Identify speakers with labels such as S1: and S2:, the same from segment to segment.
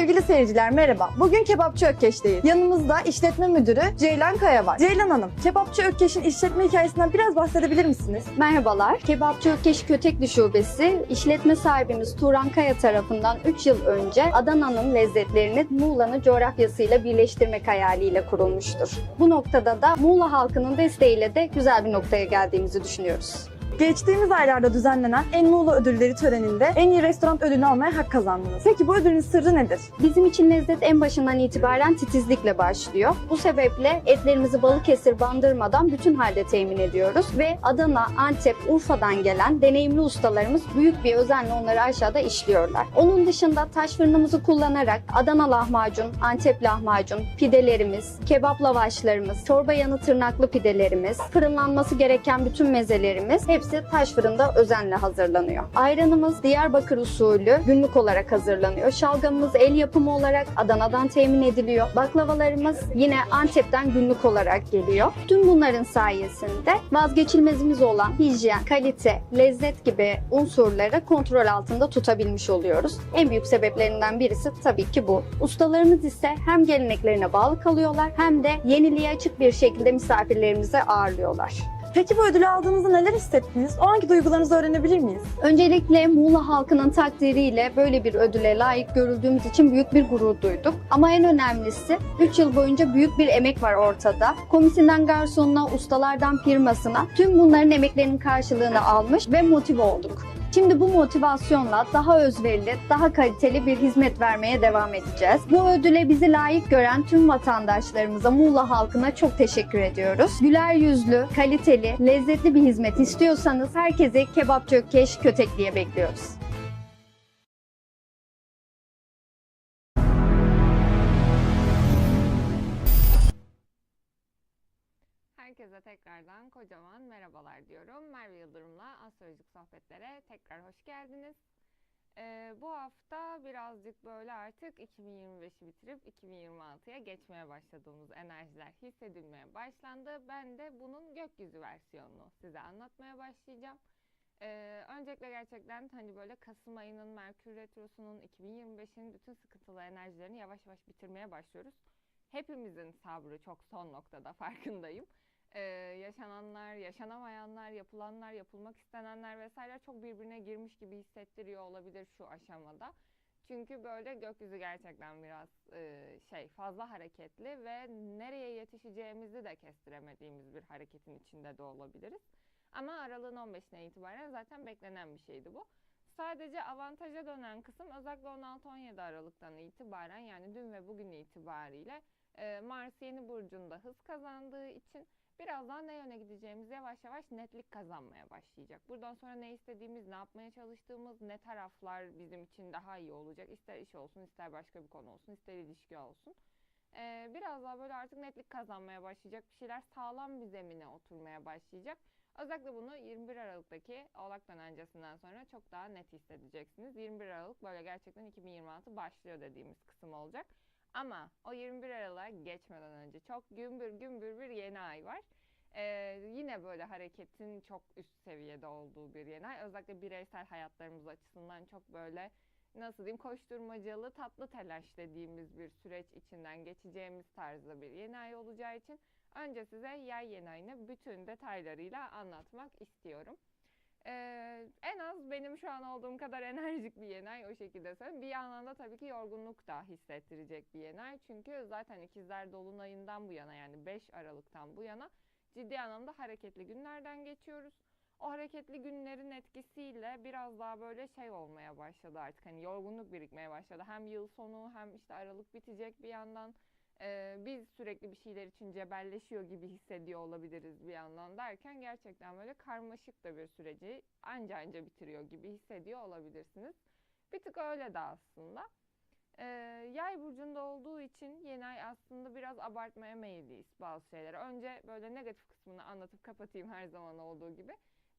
S1: Sevgili seyirciler merhaba. Bugün Kebapçı Ökkeş'teyiz. Yanımızda işletme müdürü Ceylan Kaya var. Ceylan Hanım, Kebapçı Ökkeş'in işletme hikayesinden biraz bahsedebilir misiniz?
S2: Merhabalar. Kebapçı Ökkeş Kötekli Şubesi işletme sahibimiz Turan Kaya tarafından 3 yıl önce Adana'nın lezzetlerini Muğla'nın coğrafyasıyla birleştirmek hayaliyle kurulmuştur. Bu noktada da Muğla halkının desteğiyle de güzel bir noktaya geldiğimizi düşünüyoruz.
S1: Geçtiğimiz aylarda düzenlenen En Muğla Ödülleri töreninde en iyi restoran ödülünü almaya hak kazandınız. Peki bu ödülün sırrı nedir?
S2: Bizim için lezzet en başından itibaren titizlikle başlıyor. Bu sebeple etlerimizi Balıkesir bandırmadan bütün halde temin ediyoruz ve Adana, Antep, Urfa'dan gelen deneyimli ustalarımız büyük bir özenle onları aşağıda işliyorlar. Onun dışında taş fırınımızı kullanarak Adana lahmacun, Antep lahmacun, pidelerimiz, kebap lavaşlarımız, çorba yanı tırnaklı pidelerimiz, fırınlanması gereken bütün mezelerimiz hepsi taş fırında özenle hazırlanıyor. Ayranımız Diyarbakır usulü günlük olarak hazırlanıyor. Şalgamımız el yapımı olarak Adana'dan temin ediliyor. Baklavalarımız yine Antep'ten günlük olarak geliyor. Tüm bunların sayesinde vazgeçilmezimiz olan hijyen, kalite, lezzet gibi unsurları kontrol altında tutabilmiş oluyoruz. En büyük sebeplerinden birisi tabii ki bu. Ustalarımız ise hem geleneklerine bağlı kalıyorlar hem de yeniliğe açık bir şekilde misafirlerimizi ağırlıyorlar.
S1: Peki bu ödülü aldığınızda neler hissettiniz? O anki duygularınızı öğrenebilir miyiz?
S2: Öncelikle Muğla halkının takdiriyle böyle bir ödüle layık görüldüğümüz için büyük bir gurur duyduk. Ama en önemlisi 3 yıl boyunca büyük bir emek var ortada. Komisinden garsonuna, ustalardan firmasına tüm bunların emeklerinin karşılığını almış ve motive olduk. Şimdi bu motivasyonla daha özverili, daha kaliteli bir hizmet vermeye devam edeceğiz. Bu ödüle bizi layık gören tüm vatandaşlarımıza, Muğla halkına çok teşekkür ediyoruz. Güler yüzlü, kaliteli, lezzetli bir hizmet istiyorsanız herkesi Kebapçı Ökkeş Kötekli'ye bekliyoruz.
S3: Tekrardan kocaman merhabalar diyorum. Merve Yıldırım'la Astrolojik Sohbetlere tekrar hoş geldiniz. Ee, bu hafta birazcık böyle artık 2025'i bitirip 2026'ya geçmeye başladığımız enerjiler hissedilmeye başlandı. Ben de bunun gökyüzü versiyonunu size anlatmaya başlayacağım. Ee, öncelikle gerçekten hani böyle Kasım ayının Merkür Retrosu'nun 2025'in bütün sıkıntılı enerjilerini yavaş yavaş bitirmeye başlıyoruz. Hepimizin sabrı çok son noktada farkındayım e, yaşananlar, yaşanamayanlar, yapılanlar, yapılmak istenenler vesaire çok birbirine girmiş gibi hissettiriyor olabilir şu aşamada. Çünkü böyle gökyüzü gerçekten biraz e, şey fazla hareketli ve nereye yetişeceğimizi de kestiremediğimiz bir hareketin içinde de olabiliriz. Ama aralığın 15'ine itibaren zaten beklenen bir şeydi bu. Sadece avantaja dönen kısım özellikle 16-17 Aralık'tan itibaren yani dün ve bugün itibariyle e, Mars yeni burcunda hız kazandığı için biraz daha ne yöne gideceğimiz yavaş yavaş netlik kazanmaya başlayacak. Buradan sonra ne istediğimiz, ne yapmaya çalıştığımız, ne taraflar bizim için daha iyi olacak. İster iş olsun, ister başka bir konu olsun, ister ilişki olsun. Ee, biraz daha böyle artık netlik kazanmaya başlayacak. Bir şeyler sağlam bir zemine oturmaya başlayacak. Özellikle bunu 21 Aralık'taki Oğlak dönencesinden sonra çok daha net hissedeceksiniz. 21 Aralık böyle gerçekten 2026 başlıyor dediğimiz kısım olacak. Ama o 21 Aralık'a geçmeden önce çok gümbür gümbür bir yeni ay var. Ee, yine böyle hareketin çok üst seviyede olduğu bir yeni ay. Özellikle bireysel hayatlarımız açısından çok böyle nasıl diyeyim koşturmacalı tatlı telaş dediğimiz bir süreç içinden geçeceğimiz tarzda bir yeni ay olacağı için önce size yay yeni ayını bütün detaylarıyla anlatmak istiyorum. Ee, en az benim şu an olduğum kadar enerjik bir yeni ay o şekilde söyleyeyim. Bir yandan da tabii ki yorgunluk da hissettirecek bir yeni ay. Çünkü zaten ikizler dolunayından bu yana yani 5 Aralık'tan bu yana ciddi anlamda hareketli günlerden geçiyoruz. O hareketli günlerin etkisiyle biraz daha böyle şey olmaya başladı artık. Hani yorgunluk birikmeye başladı. Hem yıl sonu hem işte Aralık bitecek bir yandan. Ee, biz sürekli bir şeyler için cebelleşiyor gibi hissediyor olabiliriz bir yandan derken gerçekten böyle karmaşık da bir süreci anca anca bitiriyor gibi hissediyor olabilirsiniz. Bir tık öyle de aslında. Ee, yay burcunda olduğu için yeni ay aslında biraz abartmaya meyilliyiz bazı şeyleri. Önce böyle negatif kısmını anlatıp kapatayım her zaman olduğu gibi.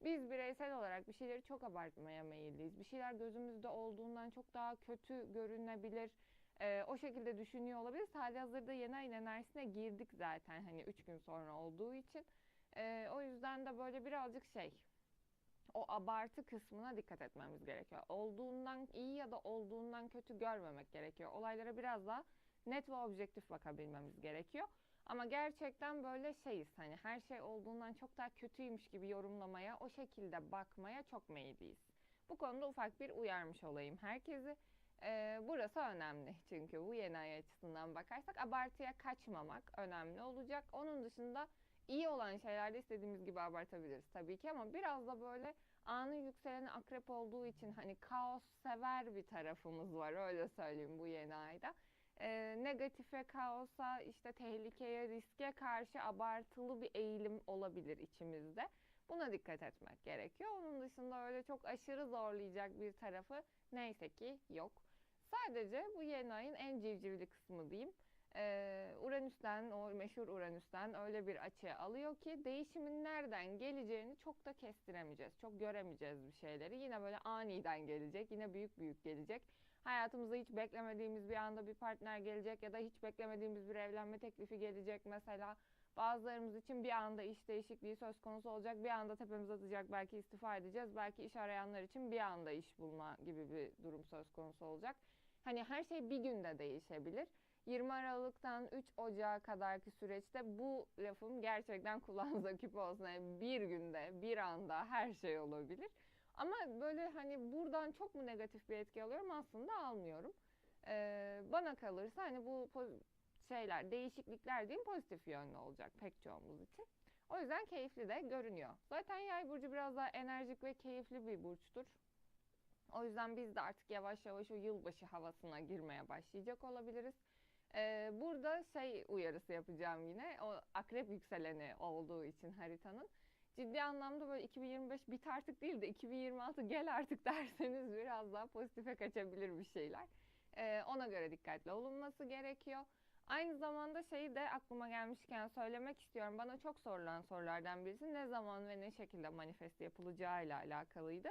S3: Biz bireysel olarak bir şeyleri çok abartmaya meyilliyiz. Bir şeyler gözümüzde olduğundan çok daha kötü görünebilir. Ee, o şekilde düşünüyor olabiliriz. Hali hazırda yeni ayın enerjisine girdik zaten hani 3 gün sonra olduğu için. Ee, o yüzden de böyle birazcık şey o abartı kısmına dikkat etmemiz gerekiyor. Olduğundan iyi ya da olduğundan kötü görmemek gerekiyor. Olaylara biraz daha net ve objektif bakabilmemiz gerekiyor. Ama gerçekten böyle şeyiz hani her şey olduğundan çok daha kötüymüş gibi yorumlamaya, o şekilde bakmaya çok meyilliyiz. Bu konuda ufak bir uyarmış olayım herkesi. Ee, burası önemli çünkü bu yeni ay açısından bakarsak abartıya kaçmamak önemli olacak. Onun dışında iyi olan şeylerde istediğimiz gibi abartabiliriz tabii ki ama biraz da böyle anın yükseleni akrep olduğu için hani kaos sever bir tarafımız var öyle söyleyeyim bu yeni ayda. Ee, negatife, kaosa, işte tehlikeye, riske karşı abartılı bir eğilim olabilir içimizde. Buna dikkat etmek gerekiyor. Onun dışında öyle çok aşırı zorlayacak bir tarafı neyse ki yok. Sadece bu yeni ayın en civcivli kısmı diyeyim. Ee, Uranüs'ten, o meşhur Uranüs'ten öyle bir açıya alıyor ki değişimin nereden geleceğini çok da kestiremeyeceğiz. Çok göremeyeceğiz bir şeyleri. Yine böyle aniden gelecek, yine büyük büyük gelecek. Hayatımıza hiç beklemediğimiz bir anda bir partner gelecek ya da hiç beklemediğimiz bir evlenme teklifi gelecek mesela. Bazılarımız için bir anda iş değişikliği söz konusu olacak. Bir anda tepemize atacak. Belki istifa edeceğiz. Belki iş arayanlar için bir anda iş bulma gibi bir durum söz konusu olacak. Hani her şey bir günde değişebilir. 20 Aralık'tan 3 Ocağı kadarki süreçte bu lafım gerçekten kulağınıza küpe olsun. Yani bir günde, bir anda her şey olabilir. Ama böyle hani buradan çok mu negatif bir etki alıyorum? Aslında almıyorum. Ee, bana kalırsa hani bu şeyler, değişiklikler diyeyim pozitif yönlü olacak pek çoğumuz için. O yüzden keyifli de görünüyor. Zaten yay burcu biraz daha enerjik ve keyifli bir burçtur. O yüzden biz de artık yavaş yavaş o yılbaşı havasına girmeye başlayacak olabiliriz. Ee, burada şey uyarısı yapacağım yine. O akrep yükseleni olduğu için haritanın. Ciddi anlamda böyle 2025 bit artık değil de 2026 gel artık derseniz biraz daha pozitife kaçabilir bir şeyler. Ee, ona göre dikkatli olunması gerekiyor. Aynı zamanda şeyi de aklıma gelmişken söylemek istiyorum. Bana çok sorulan sorulardan birisi ne zaman ve ne şekilde manifest yapılacağıyla alakalıydı.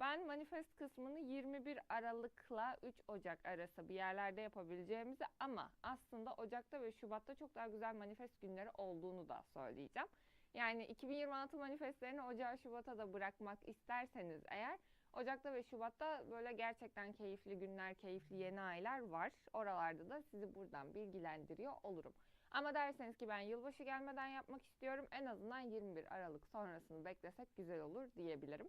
S3: Ben manifest kısmını 21 Aralık'la 3 Ocak arası bir yerlerde yapabileceğimizi ama aslında Ocak'ta ve Şubat'ta çok daha güzel manifest günleri olduğunu da söyleyeceğim. Yani 2026 manifestlerini Ocağı Şubat'a da bırakmak isterseniz eğer Ocak'ta ve Şubat'ta böyle gerçekten keyifli günler, keyifli yeni aylar var. Oralarda da sizi buradan bilgilendiriyor olurum. Ama derseniz ki ben yılbaşı gelmeden yapmak istiyorum en azından 21 Aralık sonrasını beklesek güzel olur diyebilirim.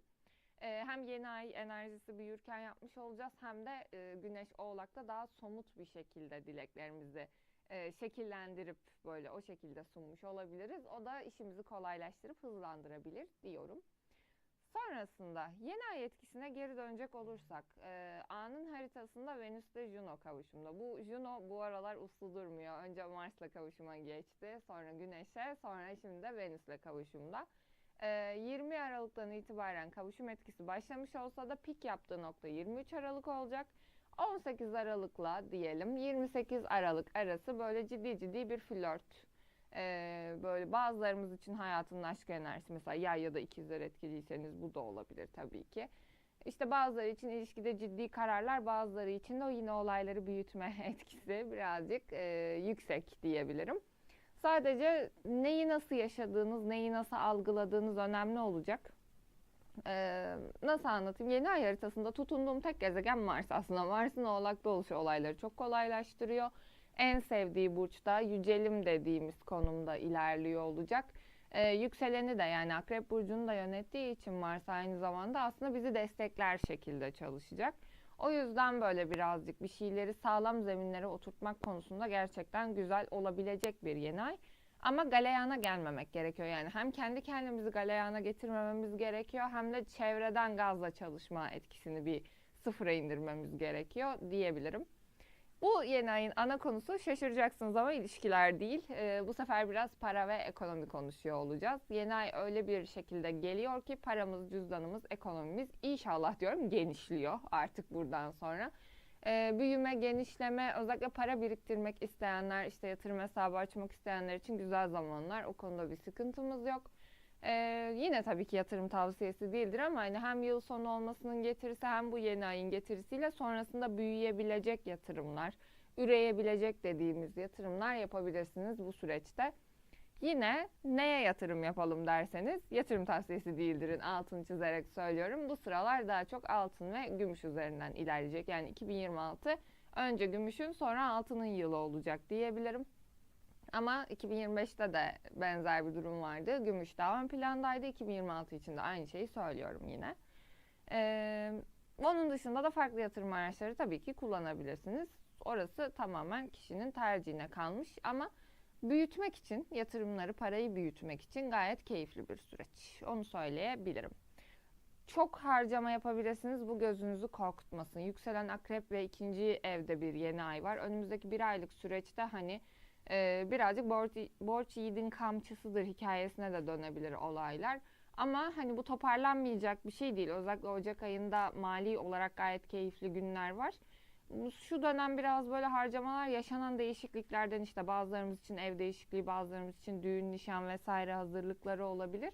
S3: Ee, hem yeni ay enerjisi büyürken yapmış olacağız hem de e, Güneş Oğlak'ta daha somut bir şekilde dileklerimizi e, şekillendirip böyle o şekilde sunmuş olabiliriz. O da işimizi kolaylaştırıp hızlandırabilir diyorum. Sonrasında yeni ay etkisine geri dönecek olursak e, A'nın haritasında Venüs'te Juno kavuşumda. Bu Juno bu aralar uslu durmuyor. Önce Mars'la kavuşuma geçti, sonra Güneş'e, sonra şimdi de Venüs'le kavuşumda. E, 20 Aralık'tan itibaren kavuşum etkisi başlamış olsa da pik yaptığı nokta 23 Aralık olacak. 18 Aralık'la diyelim 28 Aralık arası böyle ciddi ciddi bir flört. Ee, böyle bazılarımız için hayatının aşk enerjisi mesela yay ya da ikizler etkiliyseniz bu da olabilir tabii ki. İşte bazıları için ilişkide ciddi kararlar, bazıları için de o yine olayları büyütme etkisi birazcık e, yüksek diyebilirim. Sadece neyi nasıl yaşadığınız, neyi nasıl algıladığınız önemli olacak. Ee, nasıl anlatayım? Yeni ay haritasında tutunduğum tek gezegen Mars aslında. Mars'ın oğlakta oluşu olayları çok kolaylaştırıyor. En sevdiği burçta yücelim dediğimiz konumda ilerliyor olacak. Ee, yükseleni de yani Akrep Burcu'nu da yönettiği için Mars aynı zamanda aslında bizi destekler şekilde çalışacak. O yüzden böyle birazcık bir şeyleri sağlam zeminlere oturtmak konusunda gerçekten güzel olabilecek bir yeni ay. Ama galeyana gelmemek gerekiyor. Yani hem kendi kendimizi galeyana getirmememiz gerekiyor hem de çevreden gazla çalışma etkisini bir sıfıra indirmemiz gerekiyor diyebilirim. Bu yeni ayın ana konusu şaşıracaksınız ama ilişkiler değil. Ee, bu sefer biraz para ve ekonomi konuşuyor olacağız. Yeni ay öyle bir şekilde geliyor ki paramız, cüzdanımız, ekonomimiz inşallah diyorum genişliyor artık buradan sonra. Ee, büyüme, genişleme, özellikle para biriktirmek isteyenler, işte yatırım hesabı açmak isteyenler için güzel zamanlar. O konuda bir sıkıntımız yok. Ee, yine tabii ki yatırım tavsiyesi değildir ama hani hem yıl sonu olmasının getirisi hem bu yeni ayın getirisiyle sonrasında büyüyebilecek yatırımlar, üreyebilecek dediğimiz yatırımlar yapabilirsiniz bu süreçte. Yine neye yatırım yapalım derseniz yatırım tavsiyesi değildirin altını çizerek söylüyorum. Bu sıralar daha çok altın ve gümüş üzerinden ilerleyecek. Yani 2026 önce gümüşün sonra altının yılı olacak diyebilirim. Ama 2025'te de benzer bir durum vardı. Gümüş daha ön plandaydı. 2026 için de aynı şeyi söylüyorum yine. Ee, onun dışında da farklı yatırım araçları tabii ki kullanabilirsiniz. Orası tamamen kişinin tercihine kalmış ama büyütmek için, yatırımları, parayı büyütmek için gayet keyifli bir süreç. Onu söyleyebilirim. Çok harcama yapabilirsiniz. Bu gözünüzü korkutmasın. Yükselen akrep ve ikinci evde bir yeni ay var. Önümüzdeki bir aylık süreçte hani e, birazcık borç, borç yiğidin kamçısıdır hikayesine de dönebilir olaylar. Ama hani bu toparlanmayacak bir şey değil. Özellikle Ocak ayında mali olarak gayet keyifli günler var. Şu dönem biraz böyle harcamalar yaşanan değişikliklerden işte bazılarımız için ev değişikliği, bazılarımız için düğün, nişan vesaire hazırlıkları olabilir.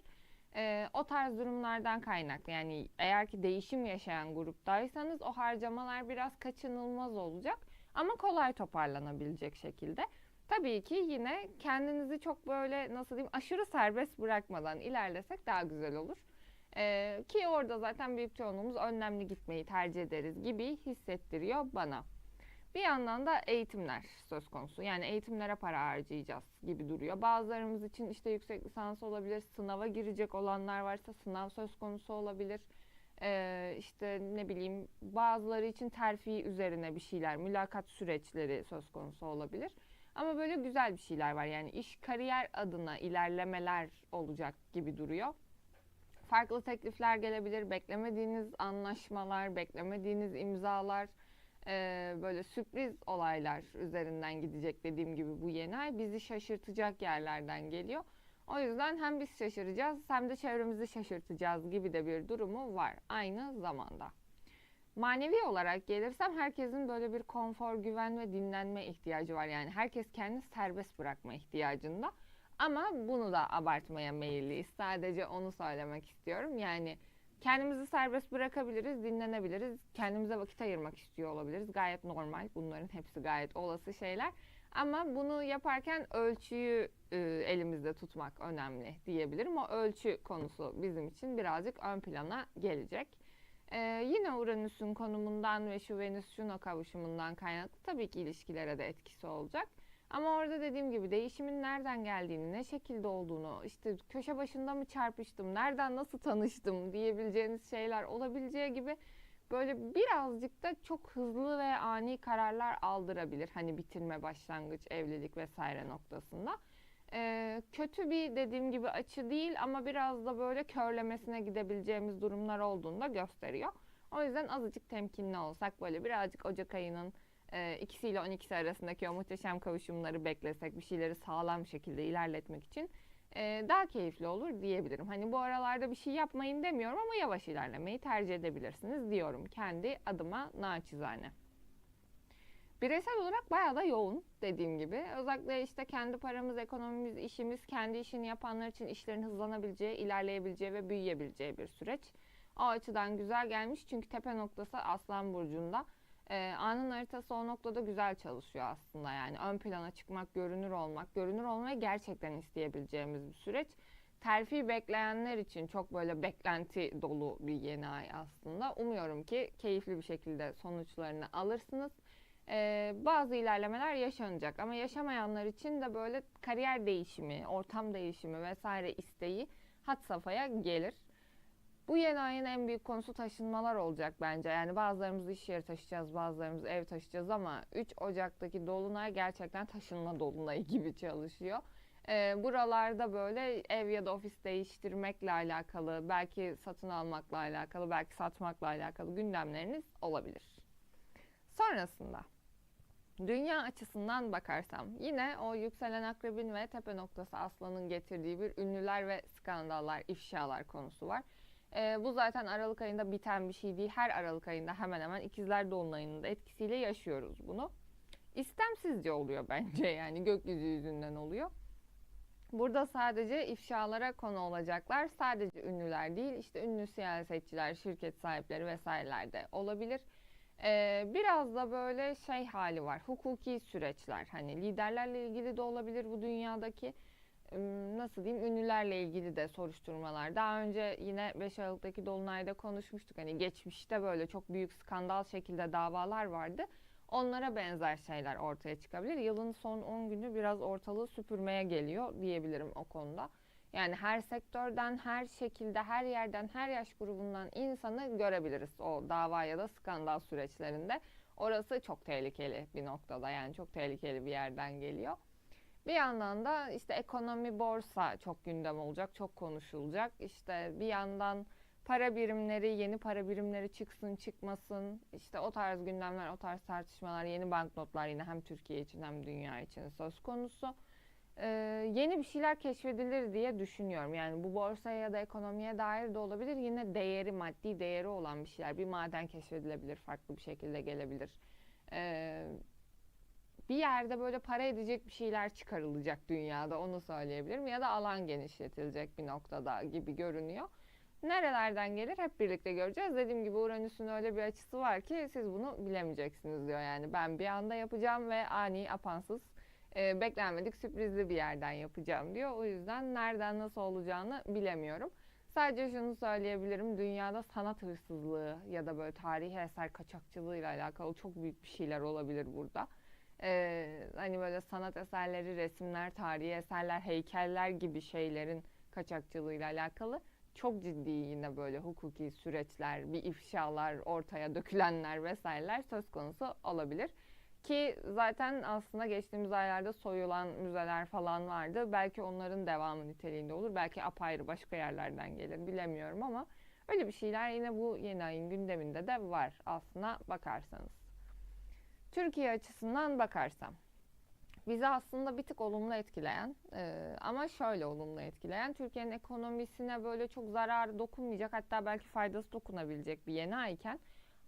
S3: Ee, o tarz durumlardan kaynaklı yani eğer ki değişim yaşayan gruptaysanız o harcamalar biraz kaçınılmaz olacak ama kolay toparlanabilecek şekilde. Tabii ki yine kendinizi çok böyle nasıl diyeyim aşırı serbest bırakmadan ilerlesek daha güzel olur. Ee, ki orada zaten büyük çoğunluğumuz önlemli gitmeyi tercih ederiz gibi hissettiriyor bana. Bir yandan da eğitimler söz konusu. Yani eğitimlere para harcayacağız gibi duruyor. Bazılarımız için işte yüksek lisans olabilir, sınava girecek olanlar varsa sınav söz konusu olabilir. Ee, işte ne bileyim bazıları için terfi üzerine bir şeyler, mülakat süreçleri söz konusu olabilir. Ama böyle güzel bir şeyler var. Yani iş kariyer adına ilerlemeler olacak gibi duruyor. Farklı teklifler gelebilir, beklemediğiniz anlaşmalar, beklemediğiniz imzalar, böyle sürpriz olaylar üzerinden gidecek dediğim gibi bu yeni ay bizi şaşırtacak yerlerden geliyor. O yüzden hem biz şaşıracağız hem de çevremizi şaşırtacağız gibi de bir durumu var aynı zamanda. Manevi olarak gelirsem herkesin böyle bir konfor, güven ve dinlenme ihtiyacı var. Yani herkes kendini serbest bırakma ihtiyacında. Ama bunu da abartmaya meyilliyiz. Sadece onu söylemek istiyorum. Yani kendimizi serbest bırakabiliriz, dinlenebiliriz. Kendimize vakit ayırmak istiyor olabiliriz. Gayet normal. Bunların hepsi gayet olası şeyler. Ama bunu yaparken ölçüyü e, elimizde tutmak önemli diyebilirim. O ölçü konusu bizim için birazcık ön plana gelecek. Ee, yine Uranüs'ün konumundan ve şu Venüs-Juno kavuşumundan kaynaklı tabii ki ilişkilere de etkisi olacak. Ama orada dediğim gibi değişimin nereden geldiğini, ne şekilde olduğunu, işte köşe başında mı çarpıştım, nereden nasıl tanıştım diyebileceğiniz şeyler olabileceği gibi böyle birazcık da çok hızlı ve ani kararlar aldırabilir. Hani bitirme, başlangıç, evlilik vesaire noktasında. Kötü bir dediğim gibi açı değil ama biraz da böyle körlemesine gidebileceğimiz durumlar olduğunu da gösteriyor. O yüzden azıcık temkinli olsak böyle birazcık Ocak ayının e, ikisiyle 12'si arasındaki o muhteşem kavuşumları beklesek bir şeyleri sağlam şekilde ilerletmek için e, daha keyifli olur diyebilirim. Hani bu aralarda bir şey yapmayın demiyorum ama yavaş ilerlemeyi tercih edebilirsiniz diyorum kendi adıma naçizane. Bireysel olarak bayağı da yoğun dediğim gibi. Özellikle işte kendi paramız, ekonomimiz, işimiz, kendi işini yapanlar için işlerin hızlanabileceği, ilerleyebileceği ve büyüyebileceği bir süreç. O açıdan güzel gelmiş çünkü tepe noktası Aslan Burcu'nda. Ee, anın haritası o noktada güzel çalışıyor aslında yani ön plana çıkmak, görünür olmak, görünür olmayı gerçekten isteyebileceğimiz bir süreç. Terfi bekleyenler için çok böyle beklenti dolu bir yeni ay aslında. Umuyorum ki keyifli bir şekilde sonuçlarını alırsınız. Ee, bazı ilerlemeler yaşanacak ama yaşamayanlar için de böyle kariyer değişimi, ortam değişimi vesaire isteği had safhaya gelir. Bu yeni ayın en büyük konusu taşınmalar olacak bence. Yani bazılarımız iş yeri taşıyacağız, bazılarımız ev taşıyacağız ama 3 Ocak'taki dolunay gerçekten taşınma dolunayı gibi çalışıyor. Ee, buralarda böyle ev ya da ofis değiştirmekle alakalı, belki satın almakla alakalı, belki satmakla alakalı gündemleriniz olabilir. Sonrasında dünya açısından bakarsam yine o yükselen akrebin ve tepe noktası aslanın getirdiği bir ünlüler ve skandallar, ifşalar konusu var. Ee, bu zaten Aralık ayında biten bir şey değil. Her Aralık ayında hemen hemen ikizler dolunayının da etkisiyle yaşıyoruz bunu. İstemsizce oluyor bence yani gökyüzü yüzünden oluyor. Burada sadece ifşalara konu olacaklar. Sadece ünlüler değil, işte ünlü siyasetçiler, şirket sahipleri vesaireler de olabilir. Biraz da böyle şey hali var. Hukuki süreçler. Hani liderlerle ilgili de olabilir bu dünyadaki. nasıl diyeyim ünlülerle ilgili de soruşturmalar. Daha önce yine 5 Aralık'taki Dolunay'da konuşmuştuk. Hani geçmişte böyle çok büyük skandal şekilde davalar vardı. Onlara benzer şeyler ortaya çıkabilir. Yılın son 10 günü biraz ortalığı süpürmeye geliyor diyebilirim o konuda. Yani her sektörden, her şekilde, her yerden, her yaş grubundan insanı görebiliriz o dava ya da skandal süreçlerinde. Orası çok tehlikeli bir noktada yani çok tehlikeli bir yerden geliyor. Bir yandan da işte ekonomi, borsa çok gündem olacak, çok konuşulacak. İşte bir yandan para birimleri, yeni para birimleri çıksın çıkmasın. İşte o tarz gündemler, o tarz tartışmalar, yeni banknotlar yine hem Türkiye için hem dünya için söz konusu. Ee, yeni bir şeyler keşfedilir diye düşünüyorum. Yani bu borsaya ya da ekonomiye dair de olabilir. Yine değeri, maddi değeri olan bir şeyler. Bir maden keşfedilebilir, farklı bir şekilde gelebilir. Ee, bir yerde böyle para edecek bir şeyler çıkarılacak dünyada onu söyleyebilirim. Ya da alan genişletilecek bir noktada gibi görünüyor. Nerelerden gelir hep birlikte göreceğiz. Dediğim gibi Uranüs'ün öyle bir açısı var ki siz bunu bilemeyeceksiniz diyor. Yani ben bir anda yapacağım ve ani apansız e, beklenmedik sürprizli bir yerden yapacağım diyor. O yüzden nereden nasıl olacağını bilemiyorum. Sadece şunu söyleyebilirim. Dünyada sanat hırsızlığı ya da böyle tarihi eser kaçakçılığı ile alakalı çok büyük bir şeyler olabilir burada. Ee, hani böyle sanat eserleri, resimler, tarihi eserler, heykeller gibi şeylerin kaçakçılığıyla alakalı çok ciddi yine böyle hukuki süreçler, bir ifşalar, ortaya dökülenler vesaireler söz konusu olabilir. Ki zaten aslında geçtiğimiz aylarda soyulan müzeler falan vardı. Belki onların devamı niteliğinde olur. Belki apayrı başka yerlerden gelir bilemiyorum ama öyle bir şeyler yine bu yeni ayın gündeminde de var aslına bakarsanız. Türkiye açısından bakarsam bizi aslında bir tık olumlu etkileyen e, ama şöyle olumlu etkileyen Türkiye'nin ekonomisine böyle çok zararı dokunmayacak hatta belki faydası dokunabilecek bir yeni ayken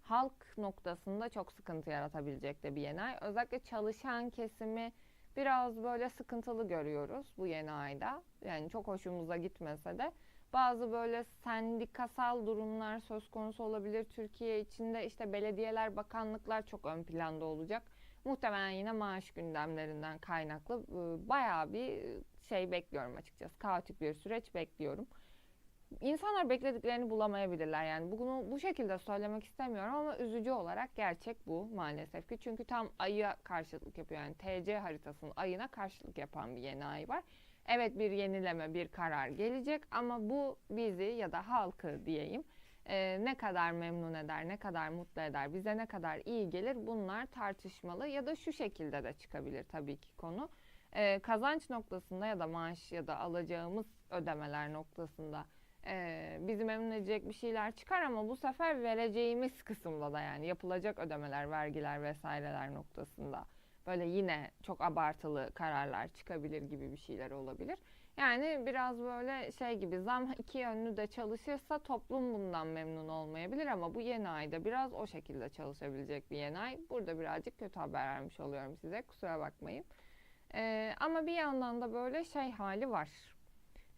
S3: halk noktasında çok sıkıntı yaratabilecek de bir yeni ay. Özellikle çalışan kesimi biraz böyle sıkıntılı görüyoruz bu yeni ayda. Yani çok hoşumuza gitmese de bazı böyle sendikasal durumlar söz konusu olabilir. Türkiye içinde işte belediyeler, bakanlıklar çok ön planda olacak. Muhtemelen yine maaş gündemlerinden kaynaklı e, bayağı bir şey bekliyorum açıkçası. Kaotik bir süreç bekliyorum. İnsanlar beklediklerini bulamayabilirler yani bunu bu şekilde söylemek istemiyorum ama üzücü olarak gerçek bu maalesef ki çünkü tam ayı karşılık yapıyor yani TC haritasının ayına karşılık yapan bir yeni ay var. Evet bir yenileme bir karar gelecek ama bu bizi ya da halkı diyeyim e, ne kadar memnun eder ne kadar mutlu eder bize ne kadar iyi gelir bunlar tartışmalı ya da şu şekilde de çıkabilir tabii ki konu. E, kazanç noktasında ya da maaş ya da alacağımız ödemeler noktasında e, bizi memnun edecek bir şeyler çıkar ama bu sefer vereceğimiz kısımda da yani yapılacak ödemeler, vergiler vesaireler noktasında böyle yine çok abartılı kararlar çıkabilir gibi bir şeyler olabilir. Yani biraz böyle şey gibi zam iki yönlü de çalışırsa toplum bundan memnun olmayabilir ama bu yeni ayda biraz o şekilde çalışabilecek bir yeni ay. Burada birazcık kötü haber vermiş oluyorum size kusura bakmayın. Ee, ama bir yandan da böyle şey hali var.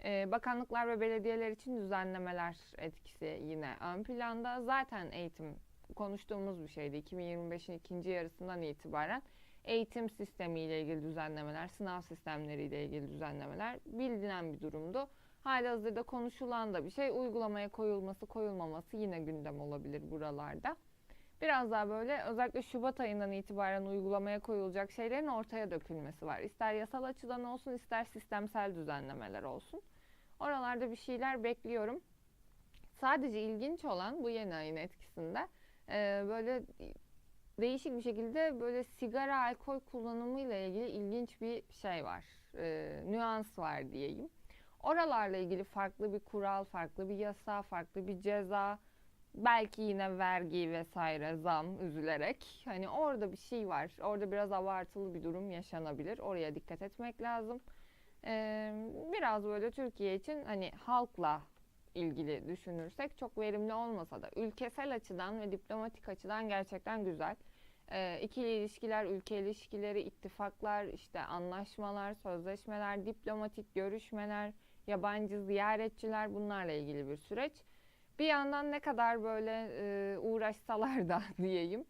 S3: Ee, bakanlıklar ve belediyeler için düzenlemeler etkisi yine ön planda. Zaten eğitim konuştuğumuz bir şeydi. 2025'in ikinci yarısından itibaren eğitim sistemiyle ilgili düzenlemeler, sınav sistemleriyle ilgili düzenlemeler bilinen bir durumdu. Halihazırda konuşulan da bir şey. Uygulamaya koyulması, koyulmaması yine gündem olabilir buralarda. Biraz daha böyle özellikle Şubat ayından itibaren uygulamaya koyulacak şeylerin ortaya dökülmesi var. İster yasal açıdan olsun, ister sistemsel düzenlemeler olsun. Oralarda bir şeyler bekliyorum. Sadece ilginç olan bu yeni ayın etkisinde e, böyle değişik bir şekilde böyle sigara, alkol kullanımıyla ilgili ilginç bir şey var. E, nüans var diyeyim. Oralarla ilgili farklı bir kural, farklı bir yasa, farklı bir ceza, belki yine vergi vesaire zam üzülerek hani orada bir şey var. Orada biraz abartılı bir durum yaşanabilir. Oraya dikkat etmek lazım. Ee, biraz böyle Türkiye için hani halkla ilgili düşünürsek çok verimli olmasa da ülkesel açıdan ve diplomatik açıdan gerçekten güzel. Ee, ikili ilişkiler, ülke ilişkileri, ittifaklar, işte anlaşmalar, sözleşmeler, diplomatik görüşmeler, yabancı ziyaretçiler bunlarla ilgili bir süreç. Bir yandan ne kadar böyle e, uğraşsalar da diyeyim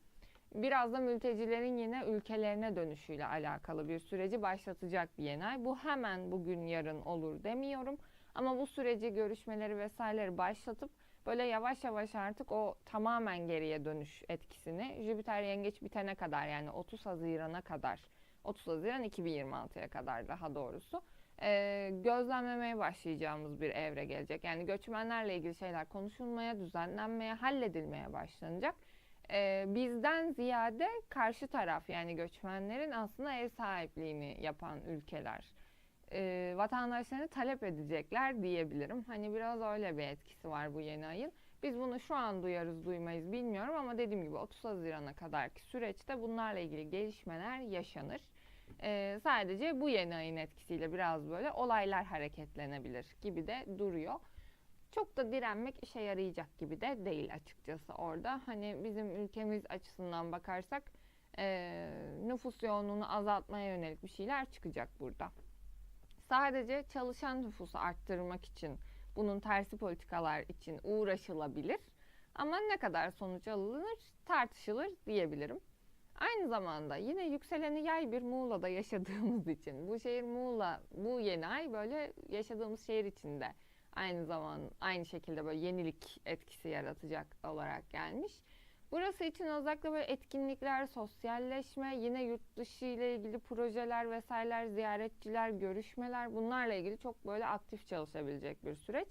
S3: Biraz da mültecilerin yine ülkelerine dönüşüyle alakalı bir süreci başlatacak bir ay. Bu hemen bugün yarın olur demiyorum. Ama bu süreci, görüşmeleri vesaireleri başlatıp böyle yavaş yavaş artık o tamamen geriye dönüş etkisini Jüpiter yengeç bitene kadar yani 30 Haziran'a kadar 30 Haziran 2026'ya kadar daha doğrusu e, gözlemlemeye başlayacağımız bir evre gelecek. Yani göçmenlerle ilgili şeyler konuşulmaya, düzenlenmeye, halledilmeye başlanacak. E, bizden ziyade karşı taraf yani göçmenlerin aslında ev sahipliğini yapan ülkeler e, vatandaşlarını talep edecekler diyebilirim. Hani biraz öyle bir etkisi var bu yeni ayın. Biz bunu şu an duyarız duymayız bilmiyorum ama dediğim gibi 30 Haziran'a kadarki süreçte bunlarla ilgili gelişmeler yaşanır. Ee, sadece bu yeni ayın etkisiyle biraz böyle olaylar hareketlenebilir gibi de duruyor. Çok da direnmek işe yarayacak gibi de değil açıkçası orada. Hani bizim ülkemiz açısından bakarsak e, nüfus yoğunluğunu azaltmaya yönelik bir şeyler çıkacak burada. Sadece çalışan nüfusu arttırmak için bunun tersi politikalar için uğraşılabilir. Ama ne kadar sonuç alınır tartışılır diyebilirim. Aynı zamanda yine yükseleni yay bir Muğla'da yaşadığımız için bu şehir Muğla bu yeni ay böyle yaşadığımız şehir içinde aynı zaman aynı şekilde böyle yenilik etkisi yaratacak olarak gelmiş. Burası için özellikle böyle etkinlikler, sosyalleşme, yine yurt dışı ile ilgili projeler vesaireler, ziyaretçiler, görüşmeler bunlarla ilgili çok böyle aktif çalışabilecek bir süreç.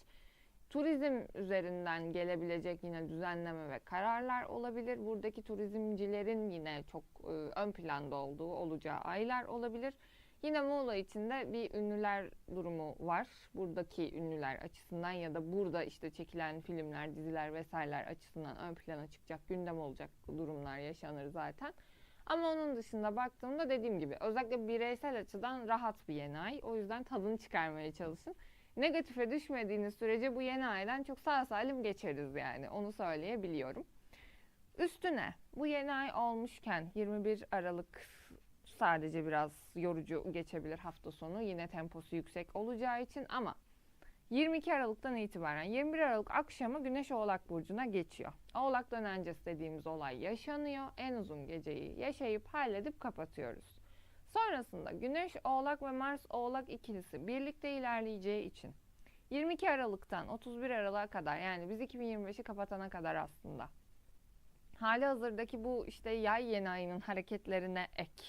S3: Turizm üzerinden gelebilecek yine düzenleme ve kararlar olabilir. Buradaki turizmcilerin yine çok e, ön planda olduğu olacağı aylar olabilir. Yine Muğla içinde bir ünlüler durumu var. Buradaki ünlüler açısından ya da burada işte çekilen filmler, diziler vesaireler açısından ön plana çıkacak, gündem olacak durumlar yaşanır zaten. Ama onun dışında baktığımda dediğim gibi özellikle bireysel açıdan rahat bir yeni ay. O yüzden tadını çıkarmaya çalışın. Negatife düşmediğiniz sürece bu yeni aydan çok sağ salim geçeriz yani. Onu söyleyebiliyorum. Üstüne bu yeni ay olmuşken 21 Aralık sadece biraz yorucu geçebilir hafta sonu. Yine temposu yüksek olacağı için ama 22 Aralık'tan itibaren 21 Aralık akşamı Güneş Oğlak Burcu'na geçiyor. Oğlak dönencesi dediğimiz olay yaşanıyor. En uzun geceyi yaşayıp halledip kapatıyoruz. Sonrasında Güneş Oğlak ve Mars Oğlak ikilisi birlikte ilerleyeceği için 22 Aralık'tan 31 Aralık'a kadar yani biz 2025'i kapatana kadar aslında hali hazırdaki bu işte yay yeni ayının hareketlerine ek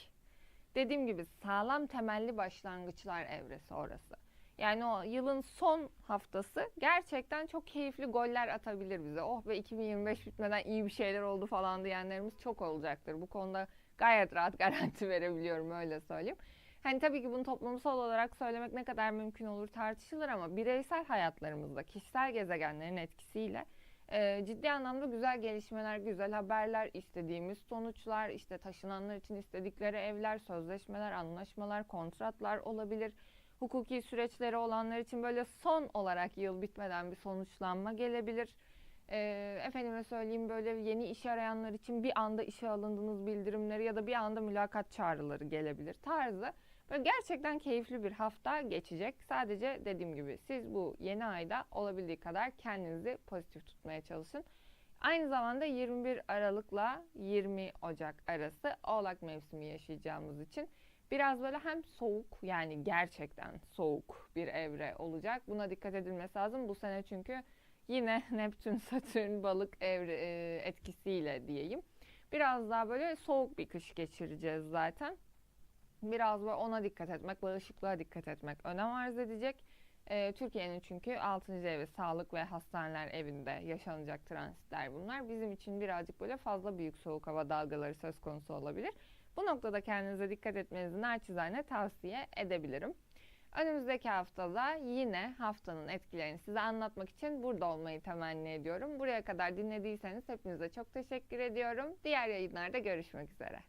S3: dediğim gibi sağlam temelli başlangıçlar evresi orası. Yani o yılın son haftası gerçekten çok keyifli goller atabilir bize. Oh be 2025 bitmeden iyi bir şeyler oldu falan diyenlerimiz çok olacaktır. Bu konuda gayet rahat garanti verebiliyorum öyle söyleyeyim. Hani tabii ki bunu toplumsal olarak söylemek ne kadar mümkün olur tartışılır ama bireysel hayatlarımızda kişisel gezegenlerin etkisiyle e, ciddi anlamda güzel gelişmeler, güzel haberler, istediğimiz sonuçlar, işte taşınanlar için istedikleri evler, sözleşmeler, anlaşmalar, kontratlar olabilir. Hukuki süreçleri olanlar için böyle son olarak yıl bitmeden bir sonuçlanma gelebilir. E, efendime söyleyeyim böyle yeni iş arayanlar için bir anda işe alındığınız bildirimleri ya da bir anda mülakat çağrıları gelebilir tarzı. Böyle gerçekten keyifli bir hafta geçecek. Sadece dediğim gibi siz bu yeni ayda olabildiği kadar kendinizi pozitif tutmaya çalışın. Aynı zamanda 21 Aralık'la 20 Ocak arası Oğlak mevsimi yaşayacağımız için biraz böyle hem soğuk yani gerçekten soğuk bir evre olacak. Buna dikkat edilmesi lazım. Bu sene çünkü yine Neptün, Satürn, balık evre e, etkisiyle diyeyim. Biraz daha böyle soğuk bir kış geçireceğiz zaten biraz böyle ona dikkat etmek, bağışıklığa dikkat etmek önem arz edecek. Ee, Türkiye'nin çünkü 6. evi sağlık ve hastaneler evinde yaşanacak transitler bunlar. Bizim için birazcık böyle fazla büyük soğuk hava dalgaları söz konusu olabilir. Bu noktada kendinize dikkat etmenizi naçizane tavsiye edebilirim. Önümüzdeki haftada yine haftanın etkilerini size anlatmak için burada olmayı temenni ediyorum. Buraya kadar dinlediyseniz hepinize çok teşekkür ediyorum. Diğer yayınlarda görüşmek üzere.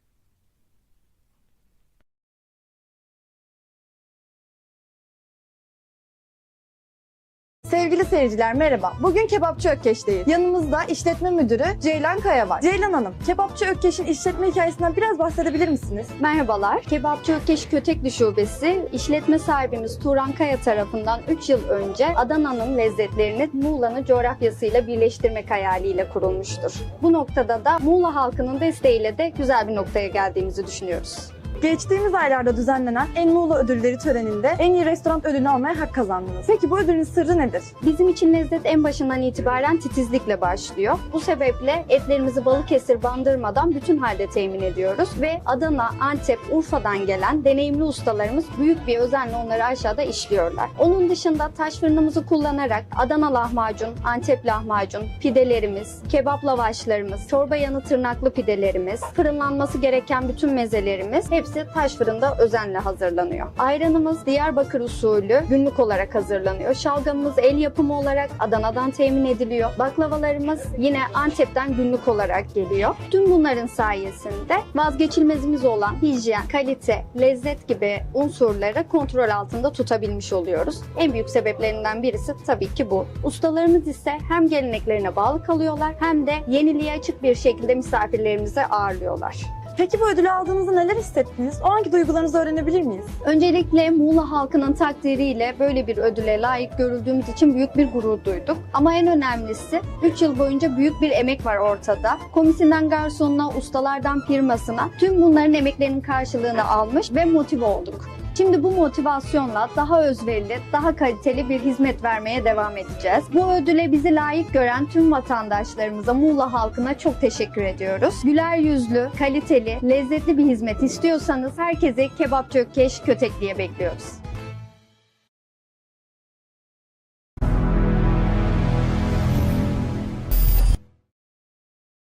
S1: Sevgili seyirciler merhaba. Bugün Kebapçı Ökkeş'teyiz. Yanımızda işletme müdürü Ceylan Kaya var. Ceylan Hanım, Kebapçı Ökkeş'in işletme hikayesinden biraz bahsedebilir misiniz?
S2: Merhabalar. Kebapçı Ökkeş Kötekli Şubesi işletme sahibimiz Turan Kaya tarafından 3 yıl önce Adana'nın lezzetlerini Muğla'nın coğrafyasıyla birleştirmek hayaliyle kurulmuştur. Bu noktada da Muğla halkının desteğiyle de güzel bir noktaya geldiğimizi düşünüyoruz.
S1: Geçtiğimiz aylarda düzenlenen En Muğla Ödülleri töreninde en iyi restoran ödülünü almaya hak kazandınız. Peki bu ödülün sırrı nedir?
S2: Bizim için lezzet en başından itibaren titizlikle başlıyor. Bu sebeple etlerimizi Balıkesir bandırmadan bütün halde temin ediyoruz ve Adana, Antep, Urfa'dan gelen deneyimli ustalarımız büyük bir özenle onları aşağıda işliyorlar. Onun dışında taş fırınımızı kullanarak Adana lahmacun, Antep lahmacun, pidelerimiz, kebap lavaşlarımız, çorba yanı tırnaklı pidelerimiz, fırınlanması gereken bütün mezelerimiz hepsi taş fırında özenle hazırlanıyor. Ayranımız Diyarbakır usulü günlük olarak hazırlanıyor. Şalgamımız el yapımı olarak Adana'dan temin ediliyor. Baklavalarımız yine Antep'ten günlük olarak geliyor. Tüm bunların sayesinde vazgeçilmezimiz olan hijyen, kalite, lezzet gibi unsurları kontrol altında tutabilmiş oluyoruz. En büyük sebeplerinden birisi tabii ki bu. Ustalarımız ise hem geleneklerine bağlı kalıyorlar hem de yeniliğe açık bir şekilde misafirlerimizi ağırlıyorlar.
S1: Peki bu ödülü aldığınızda neler hissettiniz? O anki duygularınızı öğrenebilir miyiz?
S2: Öncelikle Muğla halkının takdiriyle böyle bir ödüle layık görüldüğümüz için büyük bir gurur duyduk. Ama en önemlisi 3 yıl boyunca büyük bir emek var ortada. Komisinden garsonuna, ustalardan firmasına tüm bunların emeklerinin karşılığını almış ve motive olduk. Şimdi bu motivasyonla daha özverili, daha kaliteli bir hizmet vermeye devam edeceğiz. Bu ödüle bizi layık gören tüm vatandaşlarımıza, Muğla halkına çok teşekkür ediyoruz. Güler yüzlü, kaliteli, lezzetli bir hizmet istiyorsanız herkese Kebapçı Ökkeş Kötekli'ye bekliyoruz.